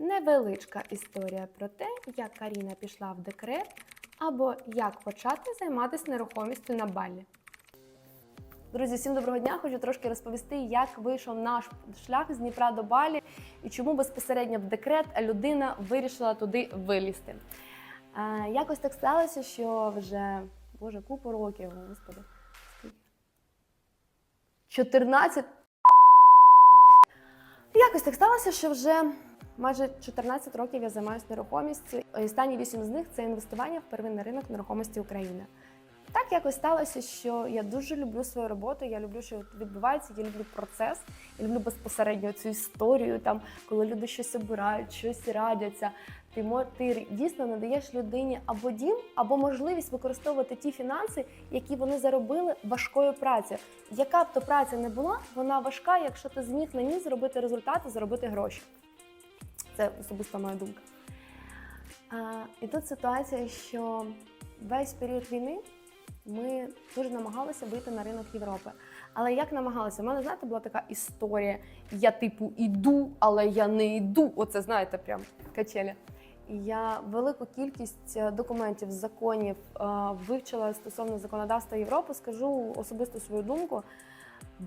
Невеличка історія про те, як Каріна пішла в декрет, або як почати займатися нерухомістю на Балі. Друзі, всім доброго дня! Хочу трошки розповісти, як вийшов наш шлях з Дніпра до Балі і чому безпосередньо в декрет людина вирішила туди вилізти. Е, якось так сталося, що вже боже, купу років, господи. скільки? 14. Якось так сталося, що вже майже 14 років я займаюся нерухомістю. Останні 8 з них це інвестування в первинний ринок нерухомості України. Так якось сталося, що я дуже люблю свою роботу. Я люблю, що відбувається. Я люблю процес. Я люблю безпосередньо цю історію, там коли люди щось обирають, щось радяться. Ти ти дійсно надаєш людині або дім, або можливість використовувати ті фінанси, які вони заробили важкою працею. Яка б то праця не була, вона важка, якщо ти зміг на ній зробити результати, заробити гроші. Це особиста моя думка. А, і тут ситуація, що весь період війни ми дуже намагалися вийти на ринок Європи. Але як намагалися? У мене, знаєте, була така історія: я типу іду, але я не йду. Оце знаєте, прям качелі. І Я велику кількість е, документів, законів е, вивчила стосовно законодавства Європи. Скажу особисто свою думку.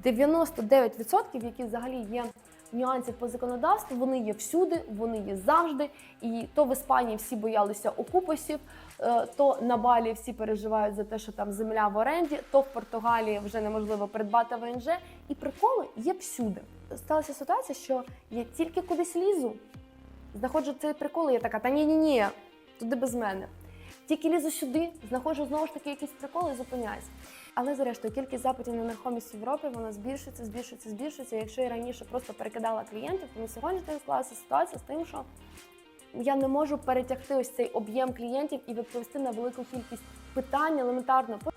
99%, які взагалі є нюансів по законодавству, вони є всюди, вони є завжди. І то в Іспанії всі боялися окупасів, е, то на Балі всі переживають за те, що там земля в оренді, то в Португалії вже неможливо придбати ВНЖ. І приколи є всюди. Сталася ситуація, що я тільки кудись лізу, знаходжу цей прикол, і я така, та ні, ні, ні, туди без мене. Тільки лізу сюди, знаходжу знову ж таки якісь приколи і зупиняюсь. Але зрештою, кількість запитів на нерухомість в Європі вона збільшується, збільшується, збільшується. Якщо я раніше просто перекидала клієнтів, то на сьогодні склалася ситуація з тим, що я не можу перетягти ось цей об'єм клієнтів і відповісти на велику кількість питань елементарно по,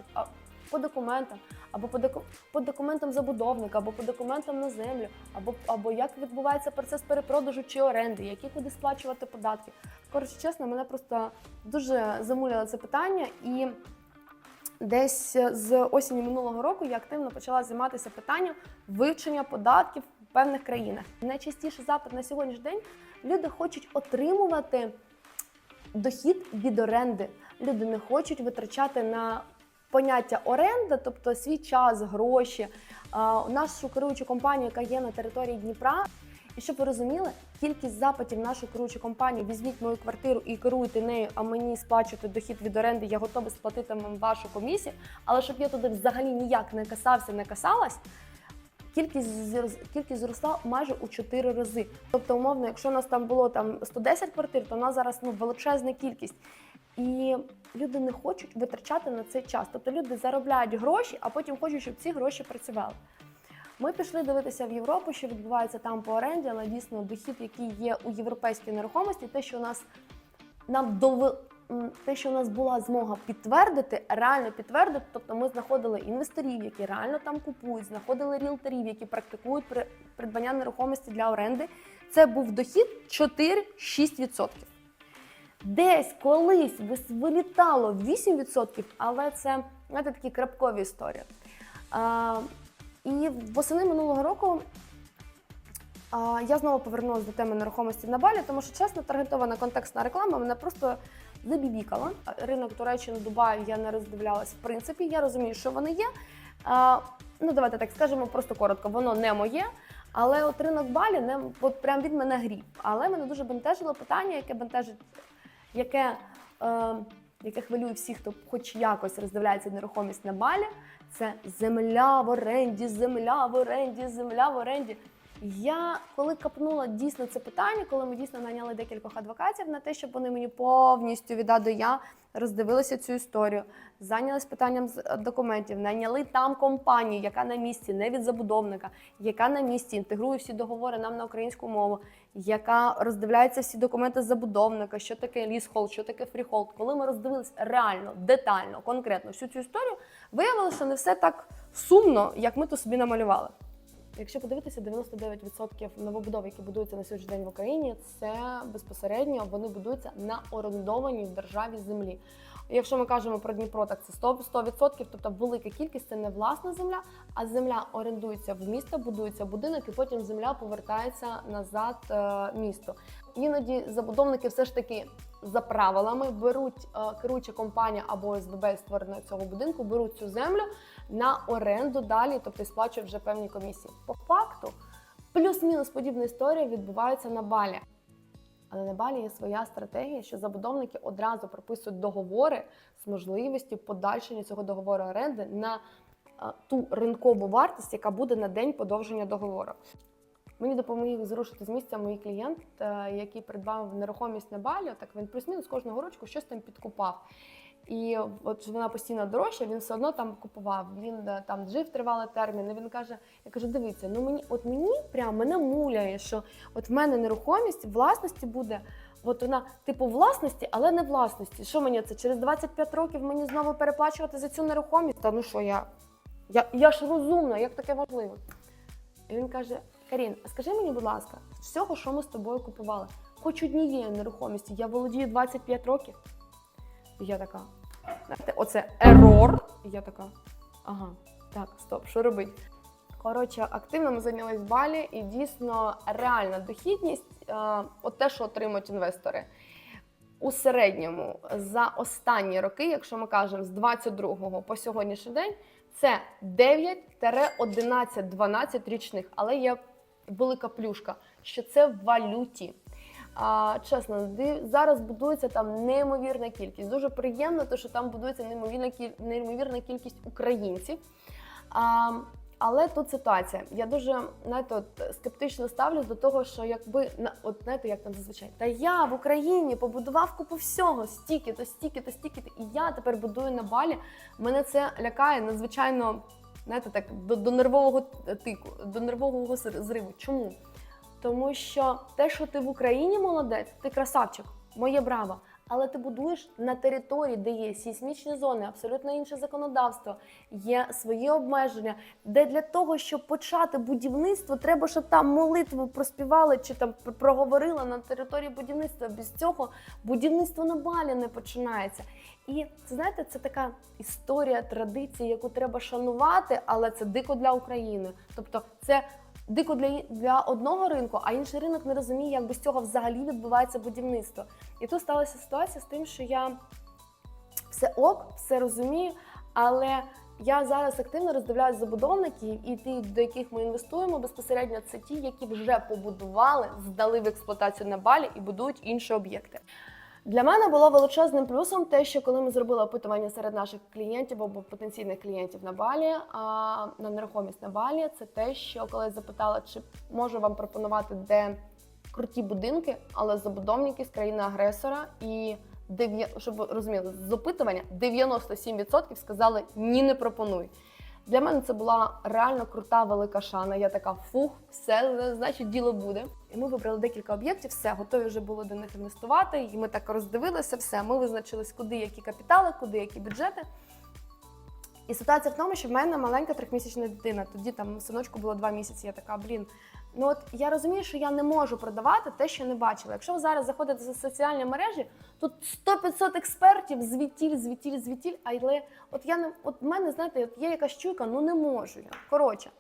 по документам, або по, доку, по документам забудовника, або по документам на землю, або, або як відбувається процес перепродажу чи оренди, які куди сплачувати податки. Коротше, чесно, мене просто дуже замуляло це питання і. Десь з осені минулого року я активно почала займатися питанням вивчення податків в певних країнах. Найчастіший запит на сьогоднішній день люди хочуть отримувати дохід від оренди. Люди не хочуть витрачати на поняття оренда, тобто свій час, гроші. У нашу керуючу компанію, яка є на території Дніпра. І щоб ви розуміли, кількість запитів нашої керуючої компанії візьміть мою квартиру і керуйте нею, а мені сплачуєте дохід від оренди, я готова сплатити вам вашу комісію. Але щоб я туди взагалі ніяк не касався, не касалась, кількість кількість зросла майже у 4 рази. Тобто, умовно, якщо у нас там було там 110 квартир, то у нас зараз ну величезна кількість. І люди не хочуть витрачати на цей час. Тобто люди заробляють гроші, а потім хочуть, щоб ці гроші працювали. Ми пішли дивитися в Європу, що відбувається там по оренді, але дійсно дохід, який є у європейській нерухомості, те, що у нас нам дови... те, що у нас була змога підтвердити, реально підтвердити. Тобто ми знаходили інвесторів, які реально там купують, знаходили ріелторів, які практикують при- придбання нерухомості для оренди. Це був дохід 4-6%. Десь колись вилітало 8%, але це знаєте, такі крапкові історії. І восени минулого року а, я знову повернулася до теми нерухомості на Балі, тому що чесно, таргетована контекстна реклама мене просто забібікала. Ринок Туреччини, Дубаю я не роздивлялась в принципі. Я розумію, що вони є. А, ну, давайте так скажемо просто коротко, воно не моє. Але от ринок Балі не от прям від мене гріб. Але мене дуже бентежило питання, яке бентежить, яке, е, яке хвилює всіх, хто хоч якось роздивляється нерухомість на Балі. Це земля в оренді, земля в оренді, земля в оренді. Я коли капнула дійсно це питання, коли ми дійсно наняли декількох адвокатів на те, щоб вони мені повністю від А до Я роздивилися цю історію, зайнялися питанням е, документів, найняли там компанію, яка на місці, не від забудовника, яка на місці інтегрує всі договори нам на українську мову, яка роздивляється всі документи забудовника, що таке лісхолд, що таке фріхолд. Коли ми роздивилися реально, детально, конкретно всю цю історію, виявилося, не все так сумно, як ми то собі намалювали. якщо подивитися, 99% новобудов, які будуються на сьогоднішній день в Україні, це безпосередньо вони будуються на орендованій в державі землі. Якщо ми кажемо про Дніпро, так це 100%, 100%, тобто велика кількість це не власна земля, а земля орендується в місто, будується будинок, і потім земля повертається назад е, місту. Іноді забудовники все ж таки за правилами беруть е, керуюча компанія або ОСББ створення цього будинку, беруть цю землю на оренду далі, тобто сплачують вже певні комісії. По факту, плюс-мінус подібна історія відбувається на балі. Але на балі є своя стратегія, що забудовники одразу прописують договори з можливістю подальшення цього договору оренди на ту ринкову вартість, яка буде на день подовження договору. Мені допоміг зрушити з місця мій клієнт, е, який придбав нерухомість на балі. Так він плюс-мінус кожного рочку щось там підкупав. І от вона постійно дорожча, він все одно там купував. Він е, там жив тривалий термін. І він каже: я кажу, дивіться, ну мені, от мені прям мене муляє, що от в мене нерухомість власності буде. От вона, типу, власності, але не власності. Що мені це? Через 25 років мені знову переплачувати за цю нерухомість? Та ну що, я, я, я ж розумна, як таке можливо? І він каже: Карін, скажи мені, будь ласка, з всього, що ми з тобою купували, хоч однієї нерухомості, я володію 25 років. Я така, знаєте, оце ерор. І я така, ага, так, стоп, що робить? Коротше, активно ми зайнялись в балі, і дійсно реальна дохідність, е, от те, що отримують інвестори. У середньому за останні роки, якщо ми кажемо з 22 по сьогоднішній день, це 9-11-12 річних, але є велика плюшка, що це в валюті. А, чесно, зараз будується там неймовірна кількість. Дуже приємно, то що там будується неймовірна, кіль- неймовірна кількість українців. А, але тут ситуація. Я дуже знаєте, от, скептично ставлюсь до того, що якби на от знаєте, як там зазвичай, та я в Україні побудував купу всього, стільки, то стільки, то стільки-то, і я тепер будую на балі. Мене це лякає надзвичайно, знаєте, так до, до нервового тику, до нервового зр- зриву. Чому? Тому що те, що ти в Україні молодець, ти красавчик, моє браво. Але ти будуєш на території, де є сейсмічні зони, абсолютно інше законодавство, є свої обмеження, де для того, щоб почати будівництво, треба, щоб там молитву проспівали чи там проговорили на території будівництва. Без цього будівництво на балі не починається. І це знаєте, це така історія, традиція, яку треба шанувати, але це дико для України. Тобто, це дико для, для одного ринку, а інший ринок не розуміє, як без цього взагалі відбувається будівництво. І тут сталася ситуація з тим, що я все ок, все розумію, але я зараз активно роздивляюсь забудовників, і ті, до яких ми інвестуємо безпосередньо, це ті, які вже побудували, здали в експлуатацію на балі і будують інші об'єкти. Для мене було величезним плюсом те, що коли ми зробили опитування серед наших клієнтів або потенційних клієнтів на балі, а, на нерухомість на балі, це те, що коли запитала, чи можу вам пропонувати де круті будинки, але забудовники з країни-агресора, і щоб ви розуміли, з опитування 97% сказали ні, не пропонуй. Для мене це була реально крута велика шана. Я така фух, все значить діло буде. І ми вибрали декілька об'єктів, все готові вже було до них інвестувати. І ми так роздивилися все. Ми визначились, куди які капітали, куди які бюджети. І ситуація в тому, що в мене маленька трьохмісячна дитина. Тоді там синочку було два місяці. Я така, блін. Ну от я розумію, що я не можу продавати те, що не бачила. Якщо ви зараз заходите за соціальні мережі, тут 100-500 експертів, звітіль, звітіль, звітіль. Але от я не от мене, знаєте, от є якась чуйка, ну не можу я. Коротше.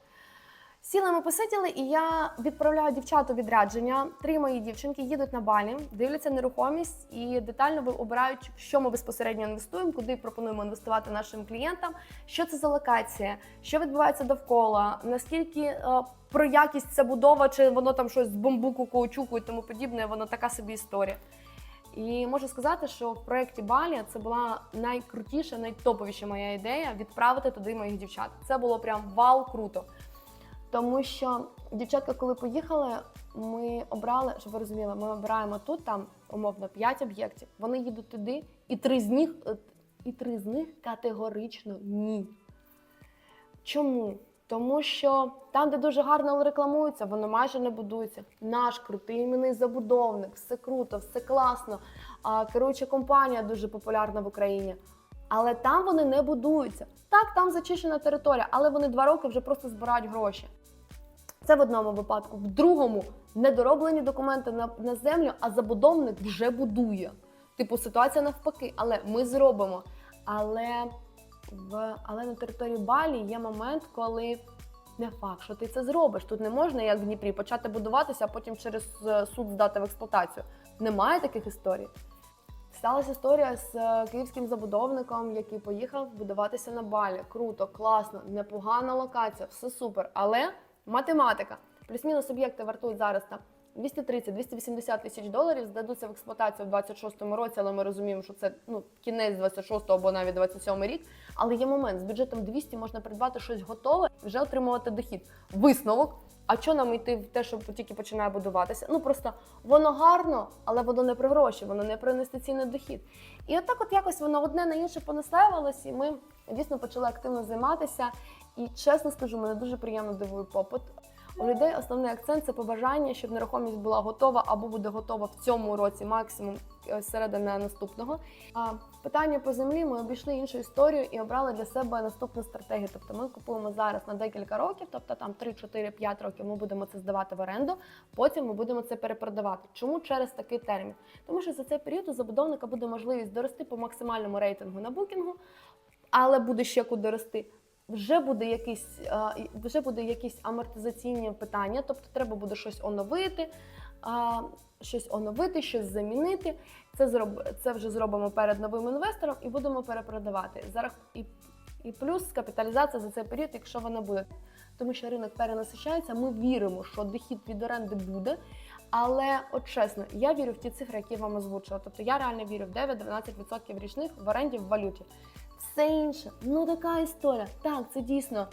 Сіли ми посиділи, і я відправляю дівчат у відрядження. Три мої дівчинки їдуть на балі, дивляться нерухомість і детально обирають, що ми безпосередньо інвестуємо, куди пропонуємо інвестувати нашим клієнтам, що це за локація, що відбувається довкола, наскільки е, про якість ця будова, чи воно там щось з бамбуку, каучуку і тому подібне, воно така собі історія. І можу сказати, що в проєкті Балі це була найкрутіша, найтоповіша моя ідея відправити туди моїх дівчат. Це було прям вау, круто. Тому що дівчатка, коли поїхали, ми обрали, щоб ви розуміли, ми обираємо тут там умовно 5 об'єктів. Вони їдуть туди, і три з них, е, і три з них категорично ні. Чому? Тому що там, де дуже гарно рекламується, воно майже не будується. Наш крутий іменний забудовник, все круто, все класно. Керуюча компанія дуже популярна в Україні. Але там вони не будуються. Так, там зачищена територія, але вони два роки вже просто збирають гроші. Це в одному випадку. В другому недороблені документи на, на землю, а забудовник вже будує. Типу, ситуація навпаки, але ми зробимо. Але в але на території Балі є момент, коли не факт, що ти це зробиш. Тут не можна, як в Дніпрі, почати будуватися, а потім через е, суд здати в експлуатацію. Немає таких історій. Сталася історія з е, київським забудовником, який поїхав будуватися на Балі. Круто, класно, непогана локація, все супер. Але математика. Плюс-мінус об'єкти вартують зараз там 230-280 тисяч доларів, здадуться в експлуатацію в 26-му році, але ми розуміємо, що це ну, кінець 26-го або навіть 27-й рік. Але є момент, з бюджетом 200 можна придбати щось готове і вже отримувати дохід. Висновок. А що нам йти в те, що тільки починає будуватися? Ну просто воно гарно, але воно не про гроші, воно не про інвестиційний дохід. І отак, от якось воно одне на інше понастаювалося, і ми дійсно почали активно займатися. І чесно скажу, мене дуже приємно дивує попит. У людей основний акцент це побажання, щоб нерухомість була готова або буде готова в цьому році, максимум е, середина наступного. Питання по землі ми обійшли іншу історію і обрали для себе наступну стратегію. Тобто ми купуємо зараз на декілька років, тобто там 3, 4, 5 років ми будемо це здавати в оренду. Потім ми будемо це перепродавати. Чому через такий термін? Тому що за цей період у забудовника буде можливість дорости по максимальному рейтингу на букінгу, але буде ще куди рости. Вже буде якісь е, вже буде якісь амортизаційні питання, тобто треба буде щось оновити, а, щось оновити, щось замінити. Це зроб це вже зробимо перед новим інвестором і будемо перепродавати. Зараз і, і плюс капіталізація за цей період, якщо вона буде. Тому що ринок перенасичається. Ми віримо, що дохід від оренди буде. Але от чесно, я вірю в ті цифри, які я вам озвучила. Тобто я реально вірю в 9-12% річних в оренді в валюті. Все інше, ну така історія. Так, це дійсно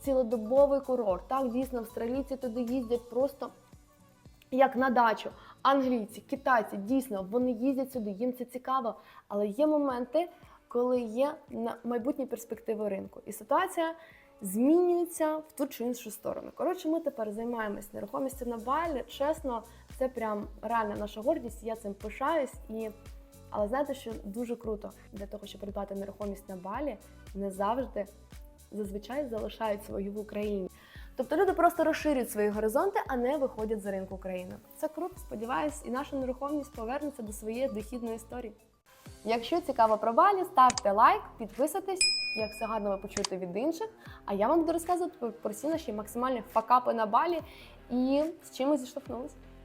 цілодобовий курорт. Так, дійсно, австралійці туди їздять просто як на дачу. Англійці, китайці, дійсно, вони їздять сюди, їм це цікаво. Але є моменти, коли є майбутні перспективи ринку. І ситуація змінюється в ту чи іншу сторону. Коротше, ми тепер займаємось нерухомістю на Балі. Чесно, це прям реальна наша гордість. Я цим пишаюсь і. Але знаєте, що дуже круто для того, щоб придбати нерухомість на Балі, не завжди зазвичай залишають свою в Україні. Тобто люди просто розширюють свої горизонти, а не виходять за ринку України. Це круто, сподіваюсь, і наша нерухомість повернеться до своєї дохідної історії. Якщо цікаво про Балі, ставте лайк, підписуйтесь, як все гарно ви почуєте від інших. А я вам буду розказувати про всі наші максимальні факапи на Балі і з чим ми зіштовхнулися.